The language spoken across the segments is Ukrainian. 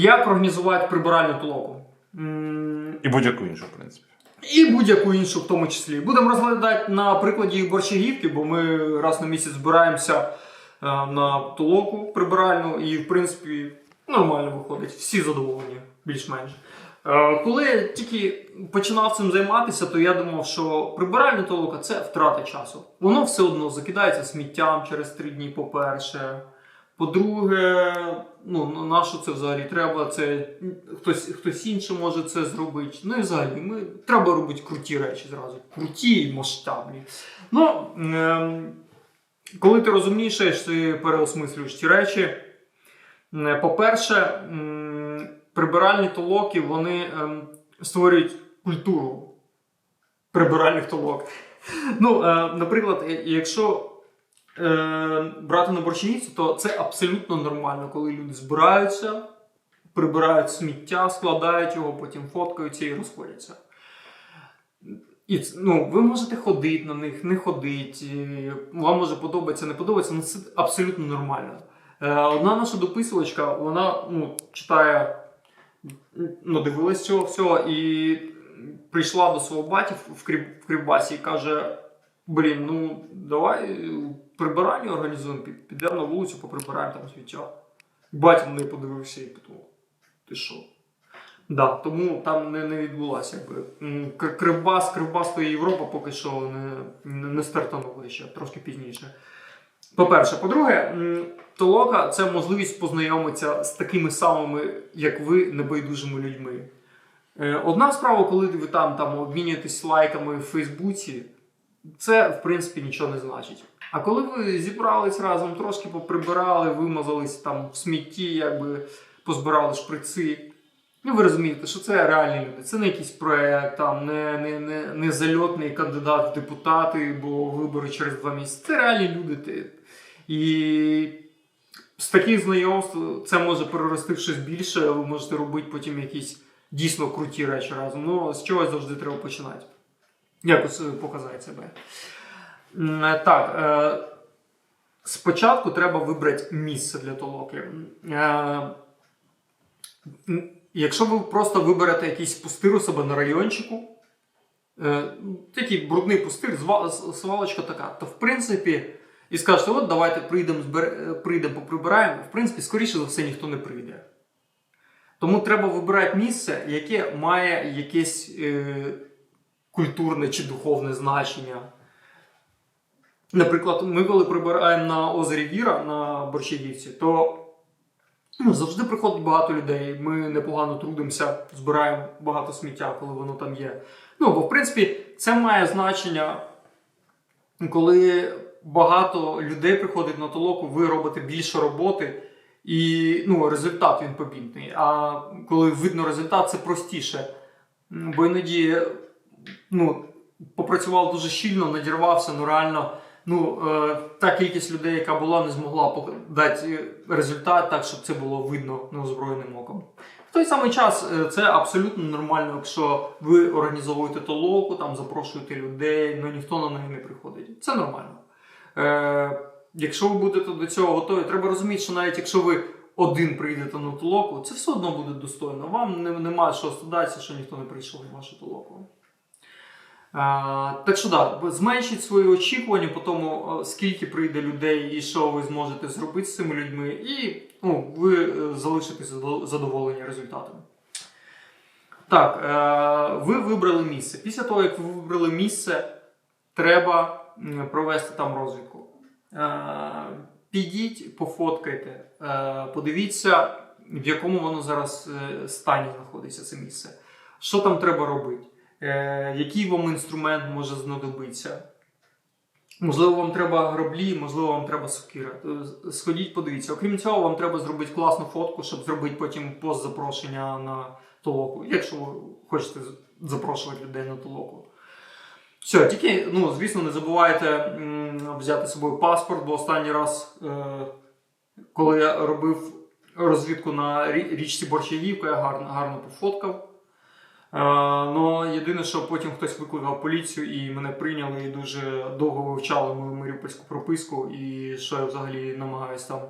Як організувати прибиральну толоку? І будь-яку іншу, в принципі. І будь-яку іншу, в тому числі. Будемо розглядати на прикладі борщагівки, бо ми раз на місяць збираємося е, на толоку прибиральну, і в принципі нормально виходить. Всі задоволені, більш-менш. Е, Коли я тільки починав цим займатися, то я думав, що прибиральна толока це втрата часу. Воно все одно закидається сміттям через три дні, по-перше. По-друге, ну на що це взагалі треба? Це хтось, хтось інший може це зробити. Ну і взагалі, ми треба робити круті речі зразу. Круті і масштабні. Ну, ем, коли ти розумнішаєш, ти переосмислюєш ці речі. Е, По-перше, прибиральні толоки вони ем, створюють культуру прибиральних толок. Ну, е, наприклад, е, якщо е, брати на борщагівці, то це абсолютно нормально, коли люди збираються, прибирають сміття, складають його, потім фоткаються і розходяться. І ну, ви можете ходити на них, не ходити, вам може подобається, не подобається, але це абсолютно нормально. Е, одна наша дописувачка, вона ну, читає, надивилась цього всього і прийшла до свого баті в, Кривбасі і каже: Блін, ну давай е, прибирання організуємо, підемо на вулицю, поприбираємо там сміття. Батя на подивився і подумав, ти що? Да, тому там не, не відбулося. Якби. М, Кр- Кривбас, Кривбас то Європа поки що не, не, стартанули ще, трошки пізніше. По-перше, по-друге, толока це можливість познайомитися з такими самими, як ви, небайдужими людьми. Е, Одна справа, коли ви там, там обмінюєтесь лайками в Фейсбуці, це в принципі нічого не значить. А коли ви зібрались разом, трошки поприбирали, вимазались там в смітті, якби позбирали шприци. Ну, ви розумієте, що це реальні люди. Це не якийсь проект, там не, не, не, не зальотний кандидат в депутати, бо вибори через два місяці. Це реальні люди. І з таких знайомств це може перерости в щось більше, ви можете робити потім якісь дійсно круті речі разом. Ну, з чогось завжди треба починати. Якось е, показати себе. Е, Так. е, Спочатку треба вибрати місце для толоки. Якщо ви просто виберете якийсь пустир у себе на райончику, такий брудний пустир, свалочка така, то в принципі, і скажете, от давайте прийдемо, прийдемо поприбираємо, в принципі, скоріше за все ніхто не прийде. Тому треба вибирати місце, яке має якесь культурне чи духовне значення. Наприклад, ми коли прибираємо на озері Віра на Борщагівці, то ну, завжди приходить багато людей. Ми непогано трудимося, збираємо багато сміття, коли воно там є. Ну, бо в принципі це має значення, коли багато людей приходить на толоку, ви робите більше роботи, і ну, результат він помітний. А коли видно результат, це простіше. Бо іноді ну, попрацював дуже щільно, надірвався, ну реально. Ну, е, та кількість людей, яка була, не змогла дати результат так, щоб це було видно неозброєним оком. В той самий час е, це абсолютно нормально, якщо ви організовуєте толоку, там запрошуєте людей, але ніхто на неї не приходить. Це нормально. Е, якщо ви будете до цього готові, треба розуміти, що навіть якщо ви один прийдете на толоку, це все одно буде достойно. Вам не, немає що стидатися, що ніхто не прийшов на вашу толоку. Так що да, зменшіть свої очікування по тому, е, скільки прийде людей і що ви зможете зробити з цими людьми, і ну, ви е, залишитесь задо- задоволені результатом. Так, е, ви вибрали місце. Після того, як ви вибрали місце, треба провести там розвідку. Підіть, пофоткайте, подивіться, в якому воно зараз стані знаходиться це місце. Що там треба робити? Е, який вам інструмент може знадобитися. Можливо, вам треба граблі, можливо, вам треба сокира. Е, Сходіть, подивіться. Окрім цього, вам треба зробити класну фотку, щоб зробити потім пост запрошення на толоку, якщо ви хочете запрошувати людей на толоку. Все, тільки, ну, звісно, не забувайте взяти з собою паспорт, бо останній раз, е, коли я робив розвідку на річці Борщагівка, я гарно, гарно пофоткав. Е, Ну, єдине, що потім хтось викликав поліцію і мене прийняли і дуже довго вивчали мою маріупольську прописку, і що я взагалі намагаюся там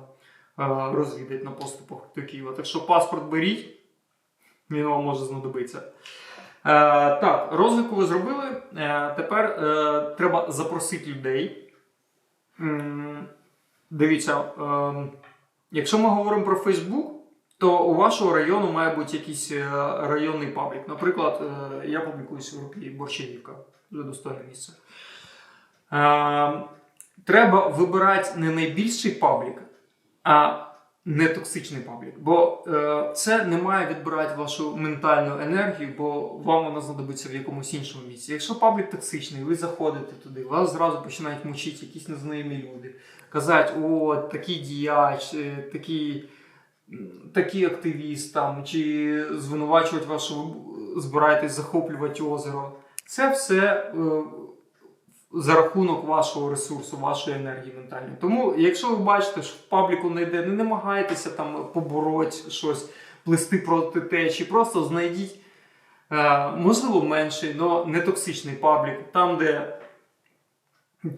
розвідать на поступах до Києва. Так що паспорт беріть, він вам може знадобитися. Е, так, розвідку ви зробили. Е, тепер е, треба запросити людей. Дивіться, е, якщо ми говоримо про Facebook, то у вашого району має бути якийсь е, районний паблік. Наприклад, е, я публікуюся в групі Борщагівка, дуже достойне місце. Е, Треба вибирати не найбільший паблік, а не токсичний паблік. Бо це не має відбирати вашу ментальну енергію, бо вам вона знадобиться в якомусь іншому місці. Якщо паблік токсичний, ви заходите туди, вас зразу починають мучити якісь незнайомі люди. Казати, о, такий діяч, такий, м, такий активіст там, чи звинувачувати вас, що ви збираєтесь захоплювати озеро. Це все е, за рахунок вашого ресурсу, вашої енергії ментальної. Тому, якщо ви бачите, що в пабліку не йде, не намагайтеся там побороти щось, плести проти течії, просто знайдіть, е, можливо, менший, але не токсичний паблік, там, де.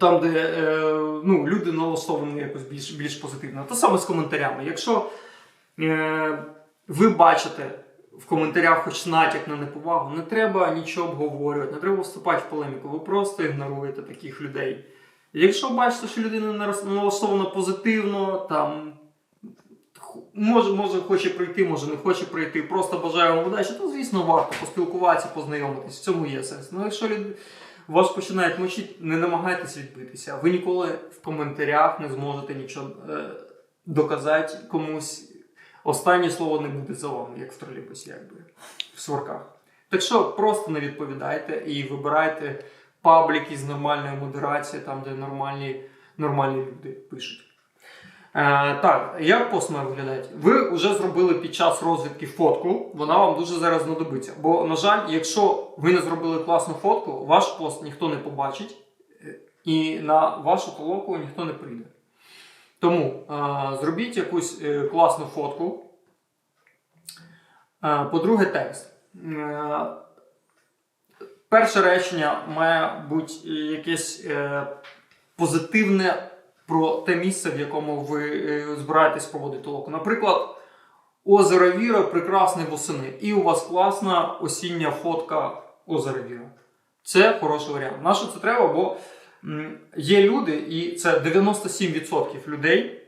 Там, де е, ну, люди налаштовані якось більш, більш позитивно. Те саме з коментарями. Якщо ви бачите в коментарях хоч натяк на неповагу, не треба нічого обговорювати, не треба вступати в полеміку, ви просто ігноруєте таких людей. Якщо бачите, що людина налаштована позитивно, там може, може хоче прийти, може не хоче прийти, просто бажаю вам удачі, то звісно варто поспілкуватися, познайомитись. В цьому є сенс. Ну якщо люд... вас починають мочити, не намагайтесь відбитися. Ви ніколи в коментарях не зможете нічого е, доказати комусь. Останнє слово не буде за вами, як в тролейбусі, якби в сварках. Так що просто не відповідайте і вибирайте пабліки з нормальною модерацією, там, де нормальні, нормальні люди пишуть. Е, так, як пост має виглядати? Ви вже зробили під час розвідки фотку, вона вам дуже зараз знадобиться. Бо, на жаль, якщо ви не зробили класну фотку, ваш пост ніхто не побачить, е, і на вашу толоку ніхто не прийде. Тому е, зробіть якусь е, класну фотку. Е, по-друге, текст. Е, перше речення має бути якесь е, позитивне про те місце, в якому ви е, збираєтесь проводити толоку. Наприклад, озеро Віра прекрасне восени, і у вас класна осіння фотка озера Віра. Це хороший варіант. На що це треба? Бо є люди, і це 97% людей,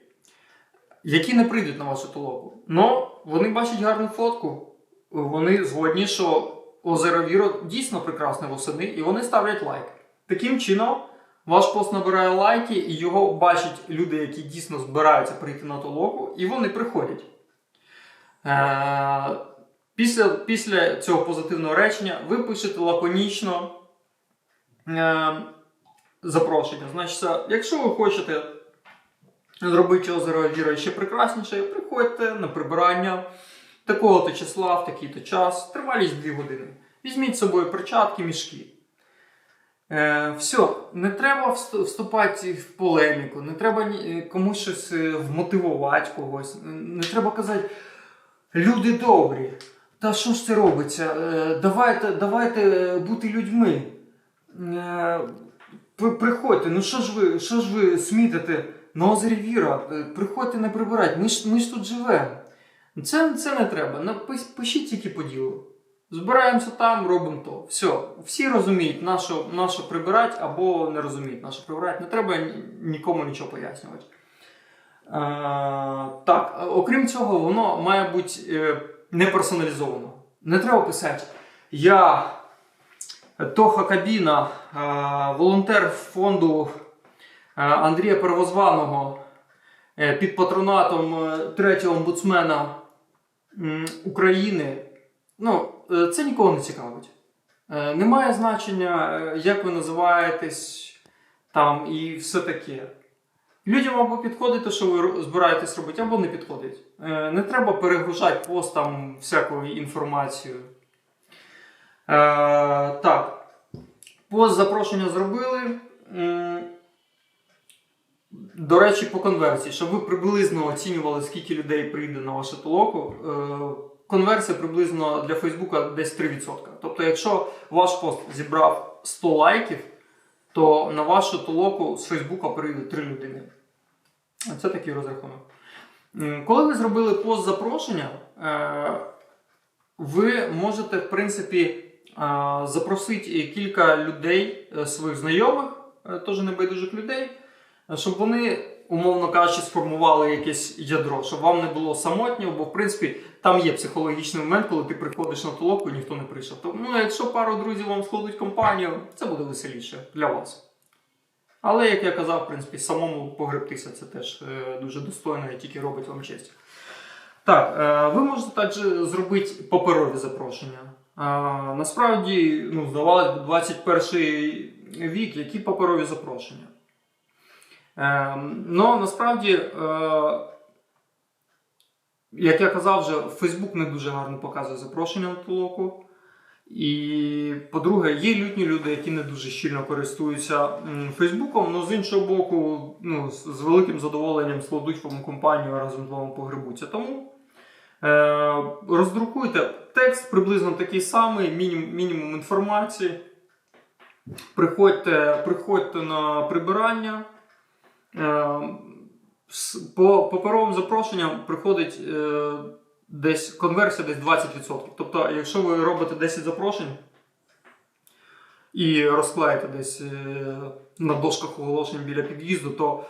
які не прийдуть на вашу толоку. Но вони бачать гарну фотку, вони згодні, що озеро Віро дійсно прекрасне восени, і вони ставлять лайк. Таким чином, ваш пост набирає лайки, і його бачать люди, які дійсно збираються прийти на толоку, і вони приходять. Е, після, після цього позитивного речення ви пишете лаконічно е, запрошення. Значить, якщо ви хочете зробити озеро Віра ще прекрасніше, приходьте на прибирання такого-то числа, в такий-то час, тривалість 2 години. Візьміть з собою перчатки, мішки. Е, все, не треба вступати в полеміку, не треба комусь щось е, вмотивувати когось. Не треба казати, люди добрі. Та що ж це робиться? Е, давайте, давайте бути людьми. При- приходьте, ну що ж ви, що ж ви смітите на озері Віра? Е, Приходьте не прибирати, ми ж, ми ж тут живемо. Це, це не треба. Пишіть тільки по ділу. Збираємося там, робимо то. Все. Всі розуміють, на що, прибирати, або не розуміють, на що прибирати. Не треба нікому нічого пояснювати. Е, так, е, окрім цього, воно має бути е, не персоналізовано. Не треба писати. Я Тоха Кабіна, е, волонтер фонду е, Андрія Первозваного е, під патронатом третього омбудсмена України. Ну, це нікого не цікавить. Немає значення, як ви називаєтесь там і все таке. Людям або підходить те, що ви збираєтесь робити, або не підходить. Не треба перегружати пост там всякою інформацією. Е, так. Пост запрошення зробили. До речі, по конверсії, щоб ви приблизно оцінювали, скільки людей прийде на вашу толоку. Е, Конверсія приблизно для Фейсбука десь 3%. Тобто, якщо ваш пост зібрав 100 лайків, то на вашу толоку з Фейсбука прийде 3 людини. Це такий розрахунок. Коли ви зробили пост запрошення, е, ви можете, в принципі, запросити кілька людей, е, своїх знайомих, е, теж небайдужих людей, е, щоб вони, умовно кажучи, сформували якесь ядро, щоб вам не було самотньо, бо в принципі там є психологічний момент, коли ти приходиш на толоку і ніхто не прийшов. Тому ну, якщо пару друзів вам складуть компанію, це буде веселіше для вас. Але, як я казав, в принципі, самому погребтися це теж е, дуже достойно і тільки робить вам честь. Так, е, ви можете також зробити паперові запрошення. Е, насправді, ну, здавалось би, 21 вік, які паперові запрошення. Е, ну, насправді, е, як я казав вже, Facebook не дуже гарно показує запрошення на толоку. І, по-друге, є лютні люди, які не дуже щільно користуються Фейсбуком, але з іншого боку, ну, з великим задоволенням складуть вам компанію разом з вами погребуться. Тому роздрукуйте текст приблизно такий самий, мінімум, мінімум інформації. Приходьте, приходьте на прибирання. Е, по паперовим запрошенням приходить е, десь конверсія десь 20%. Тобто, якщо ви робите 10 запрошень і розклеїте десь е, на дошках оголошень біля під'їзду, то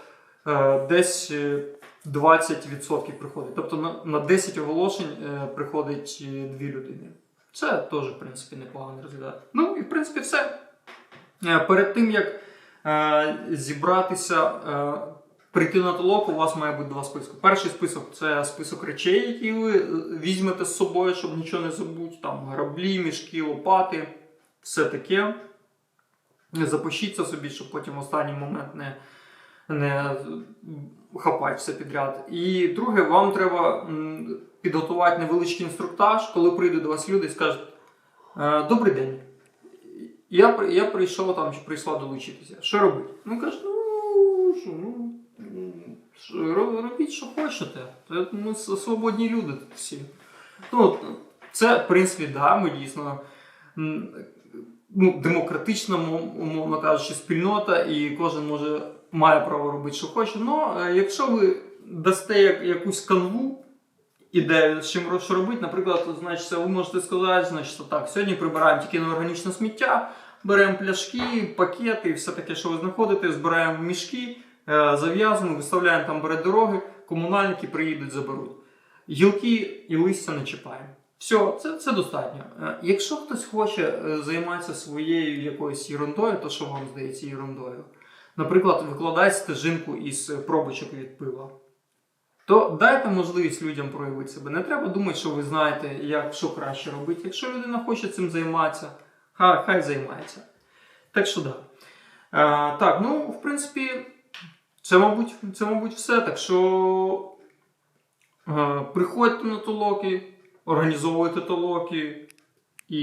е, десь е, 20% приходить. Тобто на, на 10 оголошень е, приходить е, дві людини. Це теж, в принципі, непогано розглядати. Ну і в принципі все. Е, Перед тим як е, зібратися, е, прийти на толоку, у вас має бути два списки. Перший список це список речей, які ви е, візьмете з собою, щоб нічого не забути. Там граблі, мішки, лопати, все таке. Запишіть це собі, щоб потім в останній момент не, не хапати все підряд. І друге, вам треба підготувати невеличкий інструктаж, коли прийдуть до вас люди і скажуть: «Е, Добрий день. Я, я прийшов там чи прийшла долучитися. Що робити? Ну кажуть, ну що, ну. Робіть, що хочете. Ми свободні люди тут всі. Ну, це, в принципі, да, ми дійсно ну, демократична, мов- умовно кажучи, спільнота, і кожен може має право робити, що хоче. Але якщо ви дасте як, якусь канву, ідею, з чим що робити, наприклад, значить, ви можете сказати, значить, так, сьогодні прибираємо тільки неорганічне сміття, беремо пляшки, пакети, все таке, що ви знаходите, збираємо мішки, е, зав'язуємо, виставляємо там перед дороги, комунальники приїдуть, заберуть. Гілки і листя не чіпаємо. Все, це, це достатньо. Е, Якщо хтось хоче е, займатися своєю якоюсь ерундою, то що вам здається ерундою? Наприклад, викладати стежинку із пробочок від пива. То дайте можливість людям проявити себе. Не треба думати, що ви знаєте, як що краще робити. Якщо людина хоче цим займатися, хай, хай займається. Так що да. Е, так, ну, в принципі, це, мабуть, це, мабуть, все. Так що е, приходьте на толоки, організовуйте толоки і,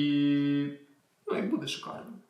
ну, і буде шикарно.